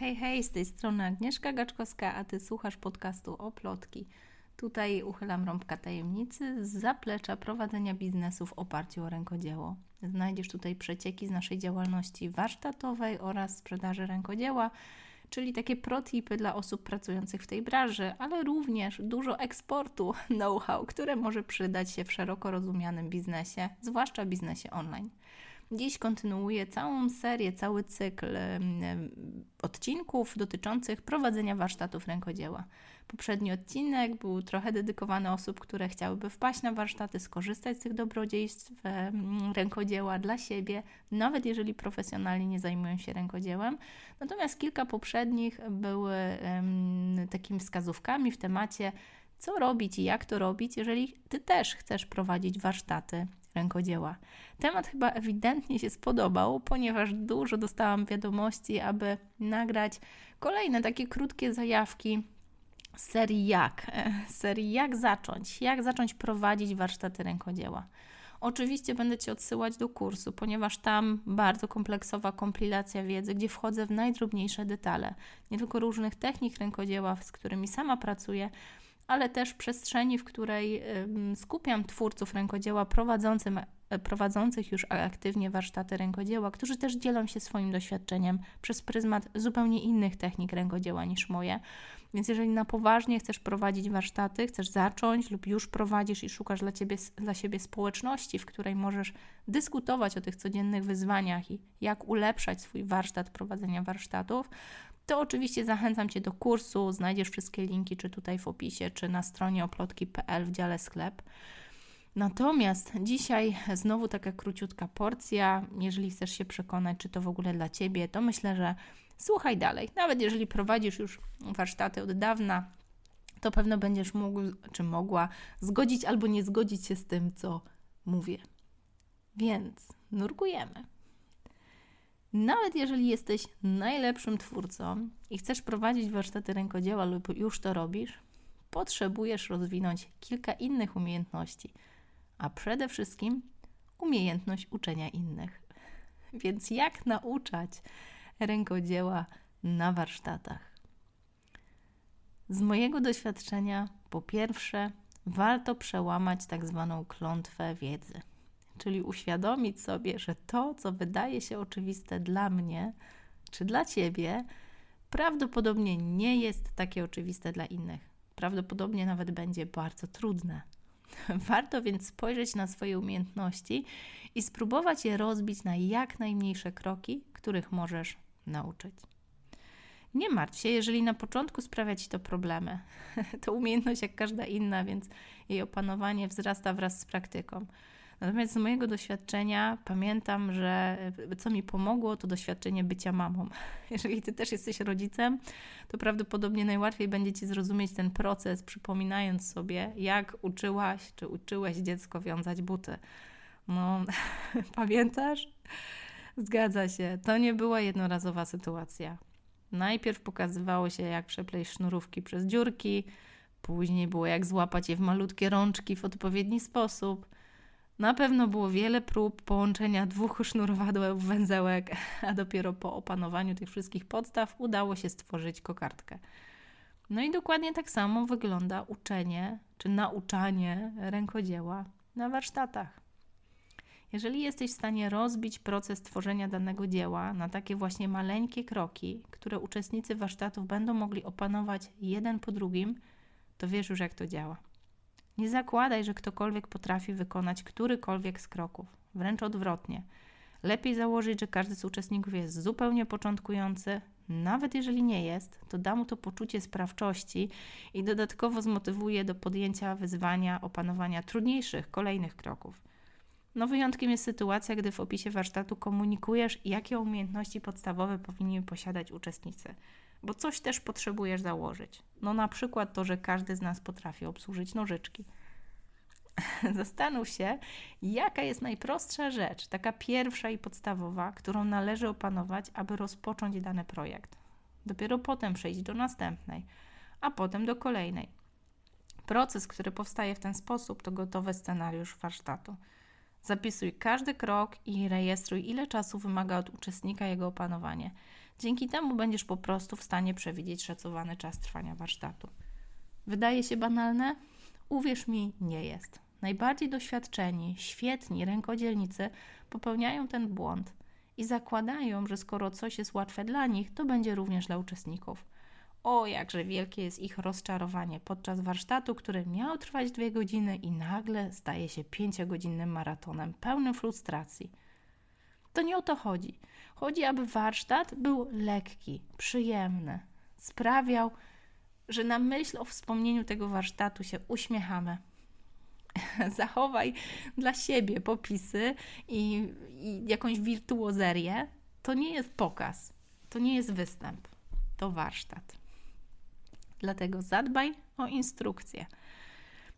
Hej, hej, z tej strony Agnieszka Gaczkowska, a Ty słuchasz podcastu Oplotki. Tutaj uchylam rąbka tajemnicy z zaplecza prowadzenia biznesu w oparciu o rękodzieło. Znajdziesz tutaj przecieki z naszej działalności warsztatowej oraz sprzedaży rękodzieła, czyli takie protipy dla osób pracujących w tej branży, ale również dużo eksportu know-how, które może przydać się w szeroko rozumianym biznesie, zwłaszcza biznesie online. Dziś kontynuuję całą serię, cały cykl odcinków dotyczących prowadzenia warsztatów rękodzieła. Poprzedni odcinek był trochę dedykowany osób, które chciałyby wpaść na warsztaty, skorzystać z tych dobrodziejstw rękodzieła dla siebie, nawet jeżeli profesjonalnie nie zajmują się rękodziełem. Natomiast kilka poprzednich były takimi wskazówkami w temacie, co robić i jak to robić, jeżeli Ty też chcesz prowadzić warsztaty rękodzieła. Temat chyba ewidentnie się spodobał, ponieważ dużo dostałam wiadomości, aby nagrać kolejne takie krótkie zajawki z serii jak, z serii jak zacząć, jak zacząć prowadzić warsztaty rękodzieła. Oczywiście będę Cię odsyłać do kursu, ponieważ tam bardzo kompleksowa kompilacja wiedzy, gdzie wchodzę w najdrobniejsze detale, nie tylko różnych technik rękodzieła, z którymi sama pracuję, ale też przestrzeni, w której skupiam twórców rękodzieła prowadzącym, e, prowadzących już aktywnie warsztaty rękodzieła, którzy też dzielą się swoim doświadczeniem przez pryzmat zupełnie innych technik rękodzieła niż moje. Więc jeżeli na poważnie chcesz prowadzić warsztaty, chcesz zacząć lub już prowadzisz i szukasz dla, ciebie, dla siebie społeczności, w której możesz dyskutować o tych codziennych wyzwaniach i jak ulepszać swój warsztat prowadzenia warsztatów, to oczywiście zachęcam Cię do kursu. Znajdziesz wszystkie linki, czy tutaj w opisie, czy na stronie oplotki.pl w dziale sklep. Natomiast dzisiaj znowu taka króciutka porcja. Jeżeli chcesz się przekonać, czy to w ogóle dla Ciebie, to myślę, że słuchaj dalej. Nawet jeżeli prowadzisz już warsztaty od dawna, to pewno będziesz mógł, czy mogła zgodzić albo nie zgodzić się z tym, co mówię. Więc nurkujemy. Nawet jeżeli jesteś najlepszym twórcą i chcesz prowadzić warsztaty rękodzieła lub już to robisz, potrzebujesz rozwinąć kilka innych umiejętności, a przede wszystkim umiejętność uczenia innych. Więc jak nauczać rękodzieła na warsztatach? Z mojego doświadczenia, po pierwsze, warto przełamać tak zwaną klątwę wiedzy czyli uświadomić sobie, że to, co wydaje się oczywiste dla mnie czy dla ciebie, prawdopodobnie nie jest takie oczywiste dla innych. Prawdopodobnie nawet będzie bardzo trudne. Warto więc spojrzeć na swoje umiejętności i spróbować je rozbić na jak najmniejsze kroki, których możesz nauczyć. Nie martw się, jeżeli na początku sprawia ci to problemy. To umiejętność jak każda inna, więc jej opanowanie wzrasta wraz z praktyką. Natomiast z mojego doświadczenia pamiętam, że co mi pomogło, to doświadczenie bycia mamą. Jeżeli ty też jesteś rodzicem, to prawdopodobnie najłatwiej będzie ci zrozumieć ten proces, przypominając sobie, jak uczyłaś czy uczyłeś dziecko wiązać buty. No, pamiętasz? Zgadza się, to nie była jednorazowa sytuacja. Najpierw pokazywało się, jak przepleść sznurówki przez dziurki, później było jak złapać je w malutkie rączki w odpowiedni sposób. Na pewno było wiele prób połączenia dwóch sznurowadeł węzełek, a dopiero po opanowaniu tych wszystkich podstaw udało się stworzyć kokardkę. No i dokładnie tak samo wygląda uczenie czy nauczanie rękodzieła na warsztatach. Jeżeli jesteś w stanie rozbić proces tworzenia danego dzieła na takie właśnie maleńkie kroki, które uczestnicy warsztatów będą mogli opanować jeden po drugim, to wiesz już, jak to działa. Nie zakładaj, że ktokolwiek potrafi wykonać którykolwiek z kroków. Wręcz odwrotnie. Lepiej założyć, że każdy z uczestników jest zupełnie początkujący, nawet jeżeli nie jest, to da mu to poczucie sprawczości i dodatkowo zmotywuje do podjęcia wyzwania opanowania trudniejszych, kolejnych kroków. No wyjątkiem jest sytuacja, gdy w opisie warsztatu komunikujesz, jakie umiejętności podstawowe powinni posiadać uczestnicy, bo coś też potrzebujesz założyć. No na przykład to, że każdy z nas potrafi obsłużyć nożyczki. Zastanów się, jaka jest najprostsza rzecz, taka pierwsza i podstawowa, którą należy opanować, aby rozpocząć dany projekt. Dopiero potem przejść do następnej, a potem do kolejnej. Proces, który powstaje w ten sposób, to gotowy scenariusz warsztatu. Zapisuj każdy krok i rejestruj, ile czasu wymaga od uczestnika jego opanowanie. Dzięki temu będziesz po prostu w stanie przewidzieć szacowany czas trwania warsztatu. Wydaje się banalne? Uwierz mi, nie jest. Najbardziej doświadczeni, świetni rękodzielnicy popełniają ten błąd i zakładają, że skoro coś jest łatwe dla nich, to będzie również dla uczestników. O, jakże wielkie jest ich rozczarowanie podczas warsztatu, który miał trwać dwie godziny i nagle staje się pięciogodzinnym maratonem pełnym frustracji. To nie o to chodzi. Chodzi, aby warsztat był lekki, przyjemny, sprawiał, że na myśl o wspomnieniu tego warsztatu się uśmiechamy. Zachowaj dla siebie popisy i, i jakąś wirtuozerię. To nie jest pokaz, to nie jest występ, to warsztat. Dlatego zadbaj o instrukcje.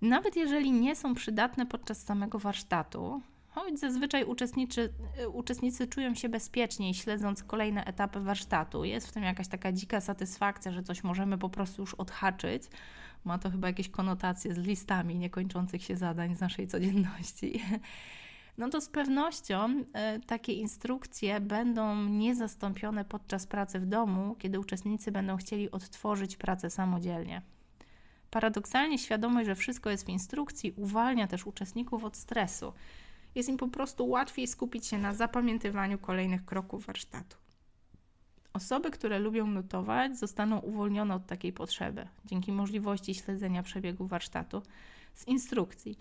Nawet jeżeli nie są przydatne podczas samego warsztatu, choć zazwyczaj uczestnicy, uczestnicy czują się bezpieczniej śledząc kolejne etapy warsztatu, jest w tym jakaś taka dzika satysfakcja, że coś możemy po prostu już odhaczyć. Ma to chyba jakieś konotacje z listami niekończących się zadań z naszej codzienności. No to z pewnością e, takie instrukcje będą niezastąpione podczas pracy w domu, kiedy uczestnicy będą chcieli odtworzyć pracę samodzielnie. Paradoksalnie świadomość, że wszystko jest w instrukcji, uwalnia też uczestników od stresu. Jest im po prostu łatwiej skupić się na zapamiętywaniu kolejnych kroków warsztatu. Osoby, które lubią notować, zostaną uwolnione od takiej potrzeby dzięki możliwości śledzenia przebiegu warsztatu z instrukcji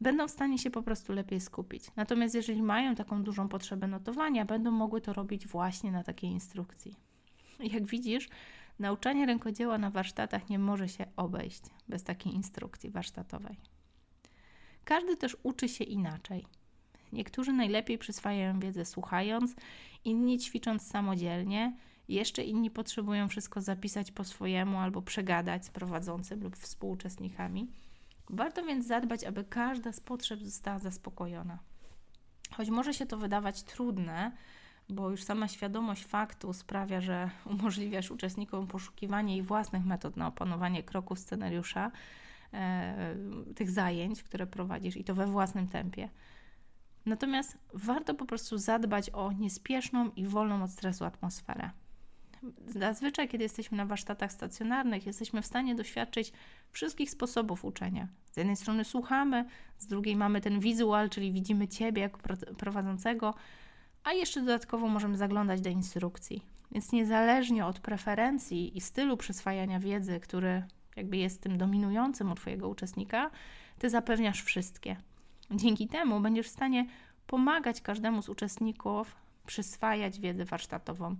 będą w stanie się po prostu lepiej skupić. Natomiast jeżeli mają taką dużą potrzebę notowania, będą mogły to robić właśnie na takiej instrukcji. Jak widzisz, nauczanie rękodzieła na warsztatach nie może się obejść bez takiej instrukcji warsztatowej. Każdy też uczy się inaczej. Niektórzy najlepiej przyswajają wiedzę słuchając, inni ćwicząc samodzielnie, jeszcze inni potrzebują wszystko zapisać po swojemu albo przegadać z prowadzącym lub współuczestnikami. Warto więc zadbać, aby każda z potrzeb została zaspokojona. Choć może się to wydawać trudne, bo już sama świadomość faktu sprawia, że umożliwiasz uczestnikom poszukiwanie ich własnych metod na opanowanie kroków scenariusza, e, tych zajęć, które prowadzisz i to we własnym tempie. Natomiast warto po prostu zadbać o niespieszną i wolną od stresu atmosferę. Zazwyczaj, kiedy jesteśmy na warsztatach stacjonarnych, jesteśmy w stanie doświadczyć wszystkich sposobów uczenia. Z jednej strony słuchamy, z drugiej mamy ten wizual, czyli widzimy Ciebie jako prowadzącego, a jeszcze dodatkowo możemy zaglądać do instrukcji. Więc niezależnie od preferencji i stylu przyswajania wiedzy, który jakby jest tym dominującym u Twojego uczestnika, Ty zapewniasz wszystkie. Dzięki temu będziesz w stanie pomagać każdemu z uczestników przyswajać wiedzę warsztatową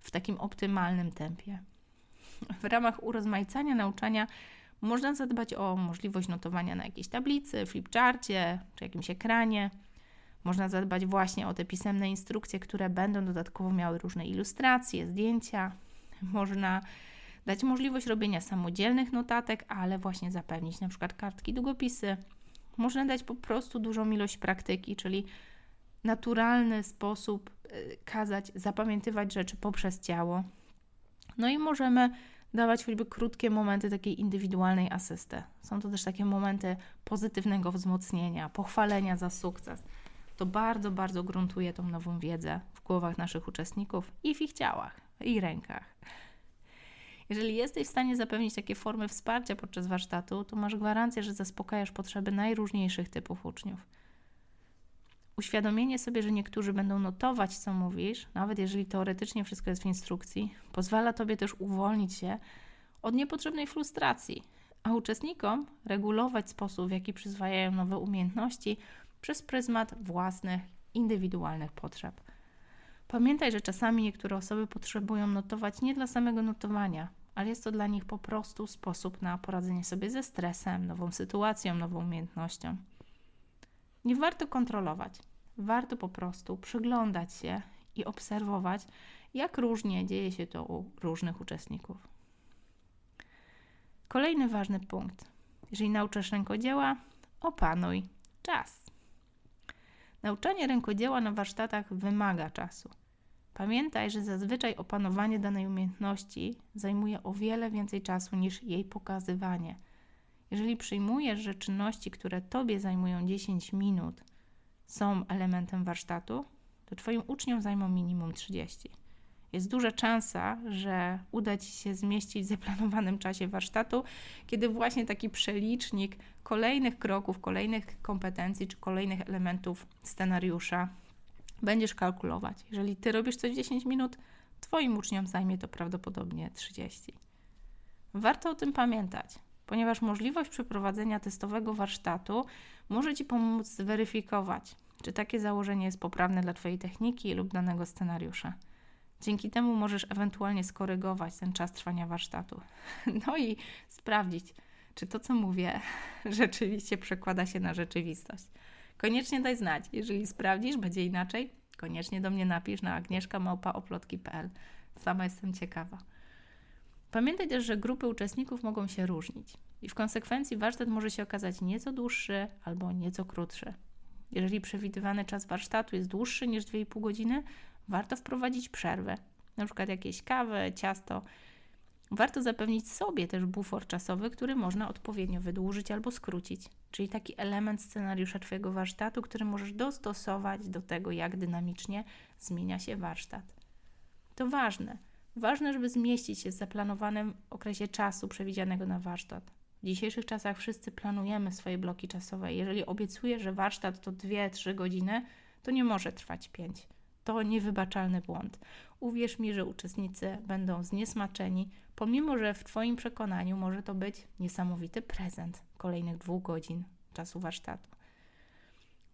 w takim optymalnym tempie. W ramach urozmaicania nauczania można zadbać o możliwość notowania na jakiejś tablicy, flipcharcie czy jakimś ekranie. Można zadbać właśnie o te pisemne instrukcje, które będą dodatkowo miały różne ilustracje, zdjęcia. Można dać możliwość robienia samodzielnych notatek, ale właśnie zapewnić na przykład kartki, długopisy. Można dać po prostu dużą ilość praktyki, czyli naturalny sposób y, kazać zapamiętywać rzeczy poprzez ciało. No i możemy dawać choćby krótkie momenty takiej indywidualnej asysty. Są to też takie momenty pozytywnego wzmocnienia, pochwalenia za sukces. To bardzo, bardzo gruntuje tą nową wiedzę w głowach naszych uczestników i w ich ciałach i rękach. Jeżeli jesteś w stanie zapewnić takie formy wsparcia podczas warsztatu, to masz gwarancję, że zaspokajasz potrzeby najróżniejszych typów uczniów. Uświadomienie sobie, że niektórzy będą notować, co mówisz, nawet jeżeli teoretycznie wszystko jest w instrukcji, pozwala tobie też uwolnić się od niepotrzebnej frustracji, a uczestnikom regulować sposób, w jaki przyzwajają nowe umiejętności przez pryzmat własnych, indywidualnych potrzeb. Pamiętaj, że czasami niektóre osoby potrzebują notować nie dla samego notowania, ale jest to dla nich po prostu sposób na poradzenie sobie ze stresem, nową sytuacją, nową umiejętnością. Nie warto kontrolować. Warto po prostu przyglądać się i obserwować, jak różnie dzieje się to u różnych uczestników. Kolejny ważny punkt. Jeżeli nauczasz rękodzieła, opanuj czas. Nauczanie rękodzieła na warsztatach wymaga czasu. Pamiętaj, że zazwyczaj opanowanie danej umiejętności zajmuje o wiele więcej czasu niż jej pokazywanie. Jeżeli przyjmujesz, że czynności, które Tobie zajmują 10 minut, są elementem warsztatu, to Twoim uczniom zajmą minimum 30. Jest duża szansa, że uda Ci się zmieścić w zaplanowanym czasie warsztatu, kiedy właśnie taki przelicznik kolejnych kroków, kolejnych kompetencji czy kolejnych elementów scenariusza będziesz kalkulować. Jeżeli Ty robisz coś 10 minut, Twoim uczniom zajmie to prawdopodobnie 30. Warto o tym pamiętać, ponieważ możliwość przeprowadzenia testowego warsztatu może Ci pomóc zweryfikować, czy takie założenie jest poprawne dla Twojej techniki lub danego scenariusza. Dzięki temu możesz ewentualnie skorygować ten czas trwania warsztatu. No i sprawdzić, czy to, co mówię, rzeczywiście przekłada się na rzeczywistość. Koniecznie daj znać. Jeżeli sprawdzisz, będzie inaczej, koniecznie do mnie napisz na agnieszkamałpaoplotki.pl. Sama jestem ciekawa. Pamiętaj też, że grupy uczestników mogą się różnić i w konsekwencji warsztat może się okazać nieco dłuższy albo nieco krótszy. Jeżeli przewidywany czas warsztatu jest dłuższy niż 2,5 godziny, warto wprowadzić przerwę, na przykład jakieś kawę, ciasto. Warto zapewnić sobie też bufor czasowy, który można odpowiednio wydłużyć albo skrócić, czyli taki element scenariusza Twojego warsztatu, który możesz dostosować do tego, jak dynamicznie zmienia się warsztat. To ważne. Ważne, żeby zmieścić się w zaplanowanym okresie czasu przewidzianego na warsztat. W dzisiejszych czasach wszyscy planujemy swoje bloki czasowe. Jeżeli obiecuję, że warsztat to 2-3 godziny, to nie może trwać 5 to niewybaczalny błąd. Uwierz mi, że uczestnicy będą zniesmaczeni, pomimo że w Twoim przekonaniu może to być niesamowity prezent kolejnych dwóch godzin czasu warsztatu.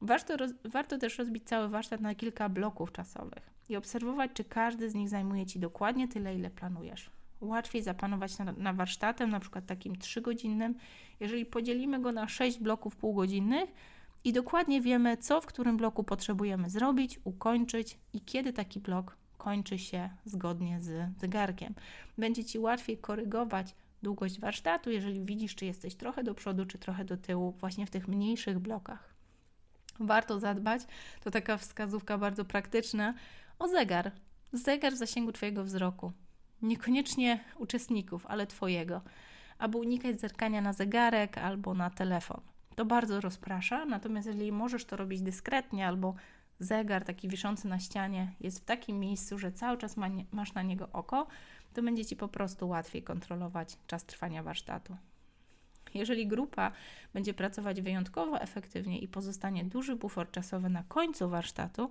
Warto, roz, warto też rozbić cały warsztat na kilka bloków czasowych i obserwować, czy każdy z nich zajmuje Ci dokładnie tyle, ile planujesz. Łatwiej zapanować na, na warsztatem, na przykład takim trzygodzinnym, jeżeli podzielimy go na sześć bloków półgodzinnych, i dokładnie wiemy, co w którym bloku potrzebujemy zrobić, ukończyć i kiedy taki blok kończy się zgodnie z zegarkiem. Będzie Ci łatwiej korygować długość warsztatu, jeżeli widzisz, czy jesteś trochę do przodu, czy trochę do tyłu, właśnie w tych mniejszych blokach. Warto zadbać, to taka wskazówka bardzo praktyczna, o zegar. Zegar w zasięgu Twojego wzroku. Niekoniecznie uczestników, ale Twojego, aby unikać zerkania na zegarek albo na telefon. To bardzo rozprasza, natomiast jeżeli możesz to robić dyskretnie albo zegar taki wiszący na ścianie jest w takim miejscu, że cały czas ma, masz na niego oko, to będzie Ci po prostu łatwiej kontrolować czas trwania warsztatu. Jeżeli grupa będzie pracować wyjątkowo efektywnie i pozostanie duży bufor czasowy na końcu warsztatu,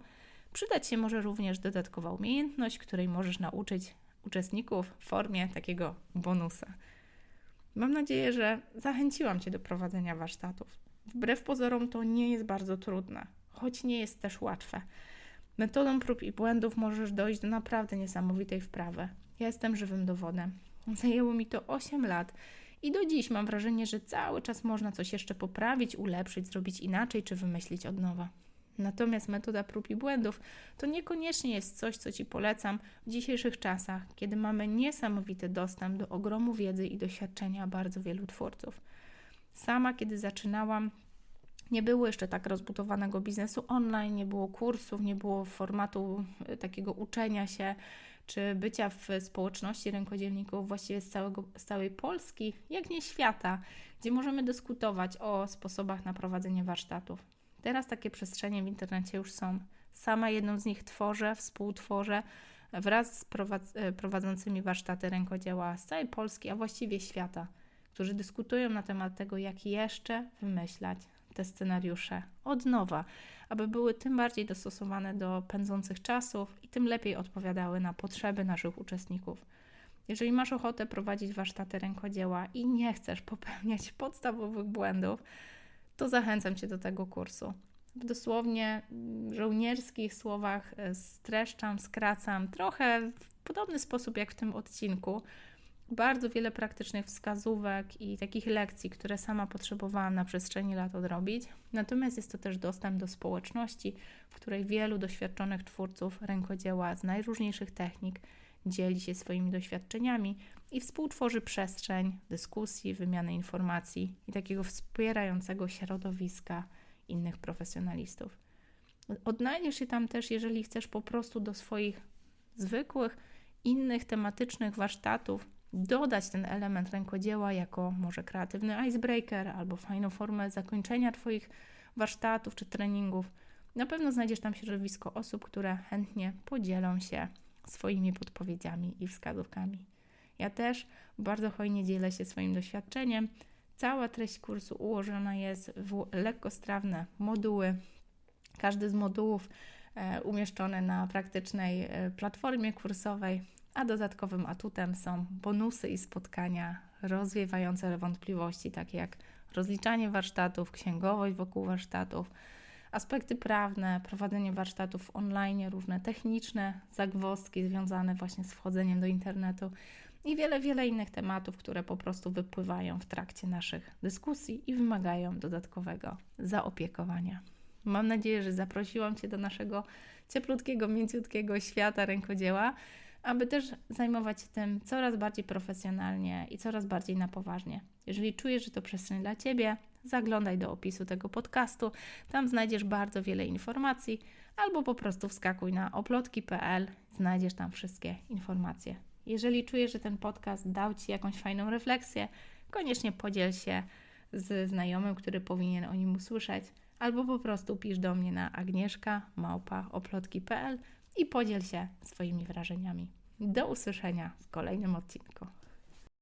przydać się może również dodatkowa umiejętność, której możesz nauczyć uczestników w formie takiego bonusa. Mam nadzieję, że zachęciłam Cię do prowadzenia warsztatów. Wbrew pozorom to nie jest bardzo trudne, choć nie jest też łatwe. Metodą prób i błędów możesz dojść do naprawdę niesamowitej wprawy. Ja jestem żywym dowodem. Zajęło mi to 8 lat i do dziś mam wrażenie, że cały czas można coś jeszcze poprawić, ulepszyć, zrobić inaczej czy wymyślić od nowa. Natomiast metoda prób i błędów to niekoniecznie jest coś, co Ci polecam w dzisiejszych czasach, kiedy mamy niesamowity dostęp do ogromu wiedzy i doświadczenia bardzo wielu twórców. Sama, kiedy zaczynałam, nie było jeszcze tak rozbudowanego biznesu online, nie było kursów, nie było formatu y, takiego uczenia się czy bycia w społeczności rękodzielników właściwie z, całego, z całej Polski, jak nie świata, gdzie możemy dyskutować o sposobach na prowadzenie warsztatów. Teraz takie przestrzenie w internecie już są. Sama jedną z nich tworzę, współtworzę wraz z e, prowadzącymi warsztaty rękodzieła z całej Polski, a właściwie świata, którzy dyskutują na temat tego, jak jeszcze wymyślać te scenariusze od nowa, aby były tym bardziej dostosowane do pędzących czasów i tym lepiej odpowiadały na potrzeby naszych uczestników. Jeżeli masz ochotę prowadzić warsztaty rękodzieła i nie chcesz popełniać podstawowych błędów, to zachęcam Cię do tego kursu. W dosłownie żołnierskich słowach e, streszczam, skracam trochę w podobny sposób jak w tym odcinku. Bardzo wiele praktycznych wskazówek i takich lekcji, które sama potrzebowałam na przestrzeni lat odrobić. Natomiast jest to też dostęp do społeczności, w której wielu doświadczonych twórców rękodzieła z najróżniejszych technik dzieli się swoimi doświadczeniami i współtworzy przestrzeń dyskusji, wymiany informacji i takiego wspierającego środowiska innych profesjonalistów. Odnajdziesz się tam też, jeżeli chcesz po prostu do swoich zwykłych, innych tematycznych warsztatów dodać ten element rękodzieła jako może kreatywny icebreaker albo fajną formę zakończenia Twoich warsztatów czy treningów. Na pewno znajdziesz tam środowisko osób, które chętnie podzielą się swoimi podpowiedziami i wskazówkami. Ja też bardzo hojnie dzielę się swoim doświadczeniem. Cała treść kursu ułożona jest w lekkostrawne moduły. Każdy z modułów e, umieszczony na praktycznej e, platformie kursowej, a dodatkowym atutem są bonusy i spotkania rozwiewające wątpliwości, takie jak rozliczanie warsztatów, księgowość wokół warsztatów, aspekty prawne, prowadzenie warsztatów online, różne techniczne zagwozdki związane właśnie z wchodzeniem do internetu i wiele, wiele innych tematów, które po prostu wypływają w trakcie naszych dyskusji i wymagają dodatkowego zaopiekowania. Mam nadzieję, że zaprosiłam Cię do naszego cieplutkiego, mięciutkiego świata rękodzieła, aby też zajmować się tym coraz bardziej profesjonalnie i coraz bardziej na poważnie. Jeżeli czujesz, że to przestrzeń dla Ciebie, zaglądaj do opisu tego podcastu. Tam znajdziesz bardzo wiele informacji, albo po prostu wskakuj na oplotki.pl, znajdziesz tam wszystkie informacje. Jeżeli czujesz, że ten podcast dał Ci jakąś fajną refleksję, koniecznie podziel się z znajomym, który powinien o nim usłyszeć, albo po prostu pisz do mnie na agnieszka.oplotki.pl i podziel się swoimi wrażeniami. Do usłyszenia w kolejnym odcinku.